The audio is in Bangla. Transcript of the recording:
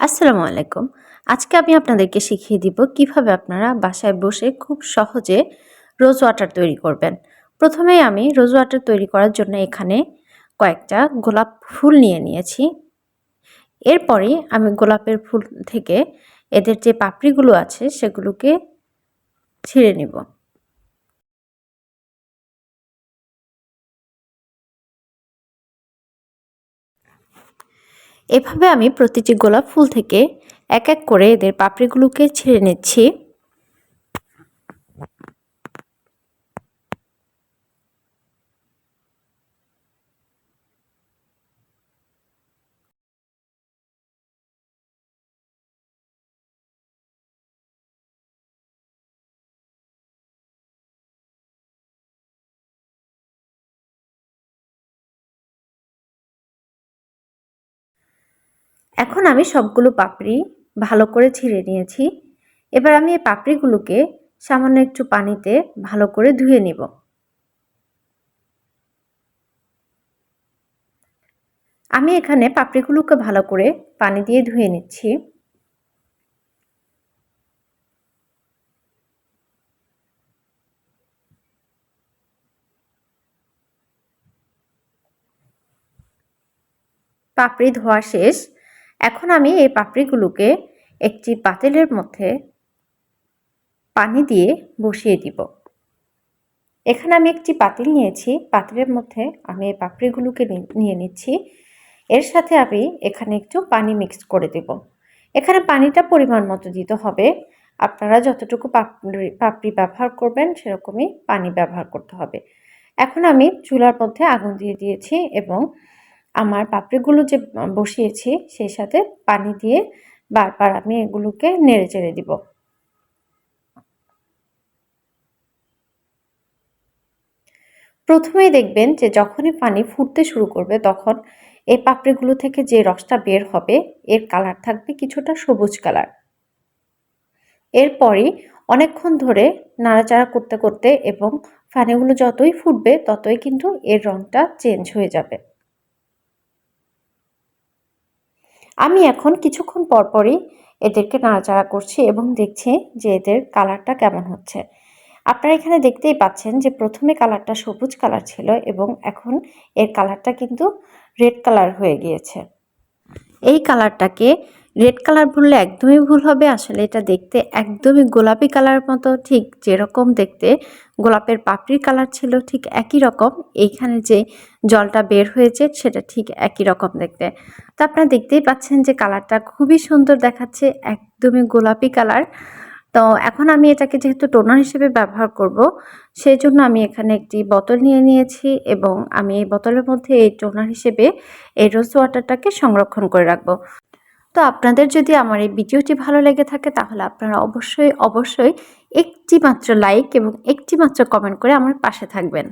আসসালামু আলাইকুম। আজকে আমি আপনাদেরকে শিখিয়ে দিব কীভাবে আপনারা বাসায় বসে খুব সহজে রোজ ওয়াটার তৈরি করবেন। প্রথমেই আমি রোজ ওয়াটার তৈরি করার জন্য এখানে কয়েকটা গোলাপ ফুল নিয়ে নিয়েছি। এরপরে আমি গোলাপের ফুল থেকে এদের যে পাপড়িগুলো আছে সেগুলোকে ছিঁড়ে নিব। এভাবে আমি প্রতিটি গোলাপ ফুল থেকে এক এক করে এদের পাপড়িগুলোকে ছেড়ে নিচ্ছি। এখন আমি সবগুলো পাপড়ি ভালো করে ছিঁড়ে নিয়েছি। এবার আমি এই পাপড়িগুলোকে সামান্য একটু পানিতে ভালো করে ধুয়ে নিব। আমি এখানে পাপড়িগুলোকে ভালো করে পানি দিয়ে ধুয়ে নিচ্ছি। পাপড়ি ধোয়া শেষ। এখন আমি এই পাপড়িগুলোকে একটি পাতিলের মধ্যে পানি দিয়ে বসিয়ে দিব। এখানে আমি একটি পাতিল নিয়েছি। পাতিলের মধ্যে আমি এই পাপড়িগুলোকে নিয়ে নিচ্ছি। এর সাথে আমি এখানে একটু পানি মিক্স করে দেব। এখানে পানিটা পরিমাণ মতো দিতে হবে। আপনারা যতটুকু পাপড়ি পাপড়ি ব্যবহার করবেন সেরকমই পানি ব্যবহার করতে হবে। এখন আমি চুলার মধ্যে আগুন দিয়ে দিয়েছি এবং আমার পাপড়িগুলো যে বসিয়েছি সেই সাথে পানি দিয়ে বারবার আমি এগুলোকে নেড়ে চেড়ে দিব। প্রথমেই দেখবেন যে, যখনই পানি ফুটতে শুরু করবে তখন এই পাপড়িগুলো থেকে যে রসটা বের হবে, এর কালার থাকবে কিছুটা সবুজ কালার। এরপরই অনেকক্ষণ ধরে নাড়াচাড়া করতে করতে এবং পানিগুলো যতই ফুটবে ততই কিন্তু এর রঙটা চেঞ্জ হয়ে যাবে। আমি এখন কিছুক্ষণ পরপরই এদেরকে নাড়াচাড়া করছি এবং দেখছি যে এদের কালারটা কেমন হচ্ছে। আপনারা এখানে দেখতেই পাচ্ছেন যে প্রথমে কালারটা সবুজ কালার ছিল এবং এখন এর কালারটা কিন্তু রেড কালার হয়ে গিয়েছে। এই কালারটাকে রেড কালার বললে একদমই ভুল হবে। আসলে এটা দেখতে একদমই গোলাপি কালার মতো, ঠিক যেরকম দেখতে। গোলাপের পাপড়ির কালার ছিল ঠিক একই রকম। এইখানে যে জলটা বের হয়েছে সেটা ঠিক একই রকম দেখতে। তো আপনারা দেখতেই পাচ্ছেন যে কালারটা খুবই সুন্দর দেখাচ্ছে, একদমই গোলাপি কালার। তো এখন আমি এটাকে যেহেতু টোনার হিসেবে ব্যবহার করব সেই জন্য আমি এখানে একটি বোতল নিয়ে নিয়েছি এবং আমি এই বোতলের মধ্যে এই টোনার হিসেবে এই রোজ ওয়াটারটাকে সংরক্ষণ করে রাখব। তো আপনাদের যদি আমার এই ভিডিওটি ভালো লেগে থাকে, তাহলে আপনারা অবশ্যই অবশ্যই একটি মাত্র লাইক এবং একটি মাত্র কমেন্ট করে আমার পাশে থাকবেন।